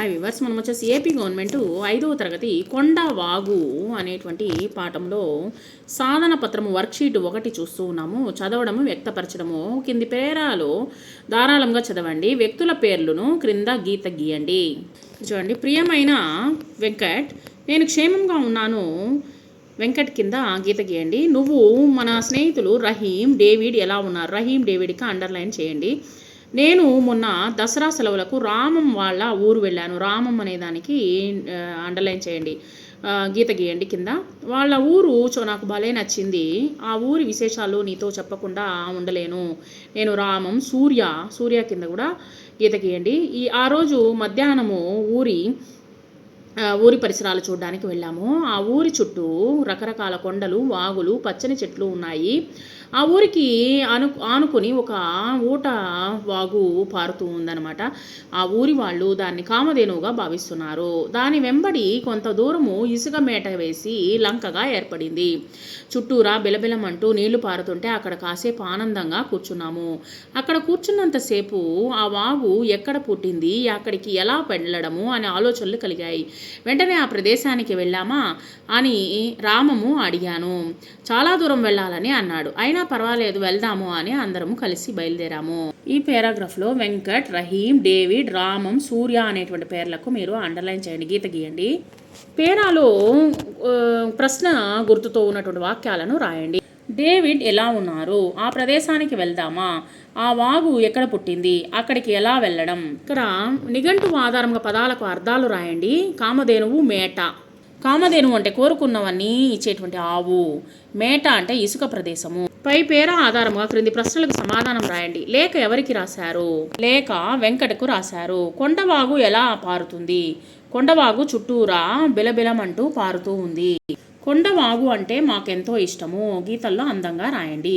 Hi viewers మనం వచ్చేసి AP government ఐదవ తరగతి కొండ వాగు అనేటువంటి పాఠంలో సాధన పత్రము వర్క్షీట్ ఒకటి చూస్తూ ఉన్నాము. చదవడము వ్యక్తపరచడము కింది పేరాలు ధారాళంగా చదవండి. వ్యక్తుల పేర్లను క్రింద గీత గీయండి. చూడండి ప్రియమైన వెంకట్ నేను క్షేమంగా ఉన్నాను. వెంకట్ కింద గీత గీయండి. నువ్వు మన స్నేహితులు రహీం డేవిడ్ ఎలా ఉన్నారు? రహీం డేవిడ్కి అండర్లైన్ చేయండి. నేను మొన్న దసరా సెలవులకు రామం వాళ్ళ ఊరు వెళ్ళాను. రామం అనే దానికి అండర్లైన్ చేయండి. గీత గీయండి కింద. వాళ్ళ ఊరు చో నాకు భలే నచ్చింది. ఆ ఊరి విశేషాలు నీతో చెప్పకుండా ఉండలేను. నేను రామం సూర్య సూర్య కింద కూడా గీత గీయండి. ఈ ఆ రోజు మధ్యాహ్నము ఊరి ఊరి పరిసరాలు చూడడానికి వెళ్ళాము. ఆ ఊరి చుట్టూ రకరకాల కొండలు వాగులు పచ్చని చెట్లు ఉన్నాయి. ఆ ఊరికి అను ఆనుకొని ఒక ఊట వాగు పారుతూ ఉందన్నమాట. ఆ ఊరి వాళ్ళు దాన్ని కామధేనువుగా భావిస్తున్నారు. దాని వెంబడి కొంత దూరము ఇసుక మేట వేసి లంకగా ఏర్పడింది. చుట్టూరా బిలబిలమంటూ నీళ్ళు పారుతుంటే అక్కడ కాసేపు ఆనందంగా కూర్చున్నాము. అక్కడ కూర్చున్నంతసేపు ఆ వాగు ఎక్కడ పుట్టింది అక్కడికి ఎలా వెళ్ళడము అనే ఆలోచనలు కలిగాయి. వెంటనే ఆ ప్రదేశానికి వెళ్ళామా అని రామము అడిగాను. చాలా దూరం వెళ్ళాలని అన్నాడు. అయినా పర్వాలేదు వెళ్దాము అని అందరము కలిసి బయలుదేరాము. ఈ పేరాగ్రాఫ్లో వెంకట్ రహీం డేవిడ్ రామం సూర్య అనేటువంటి పేర్లకు మీరు అండర్లైన్ చేయండి. గీత గీయండి. పేరాలో ప్రశ్న గుర్తుతో ఉన్నటువంటి వాక్యాలను రాయండి. డేవిడ్ ఎలా ఉన్నారు? ఆ ప్రదేశానికి వెళ్దామా? ఆ వాగు ఎక్కడ పుట్టింది? అక్కడికి ఎలా వెళ్ళడం? ఇక్కడ నిఘంటువు ఆధారంగా పదాలకు అర్థాలు రాయండి. కామధేనువు మేట. కామధేనువు అంటే కోరుకున్నవన్నీ ఇచ్చేటువంటి ఆవు. మేట అంటే ఇసుక ప్రదేశము. పై పేర ఆధారంగా క్రింది ప్రశ్నలకు సమాధానం రాయండి. లేఖ ఎవరికి రాశారు? లేఖ వెంకటకు రాశారు. కొండవాగు ఎలా పారుతుంది? కొండవాగు చుట్టూరా బిలబిలమంటూ పారుతూ ఉంది. కొండవాగు అంటే మాకెంతో ఇష్టము. గీతల్లో అందంగా రాయండి.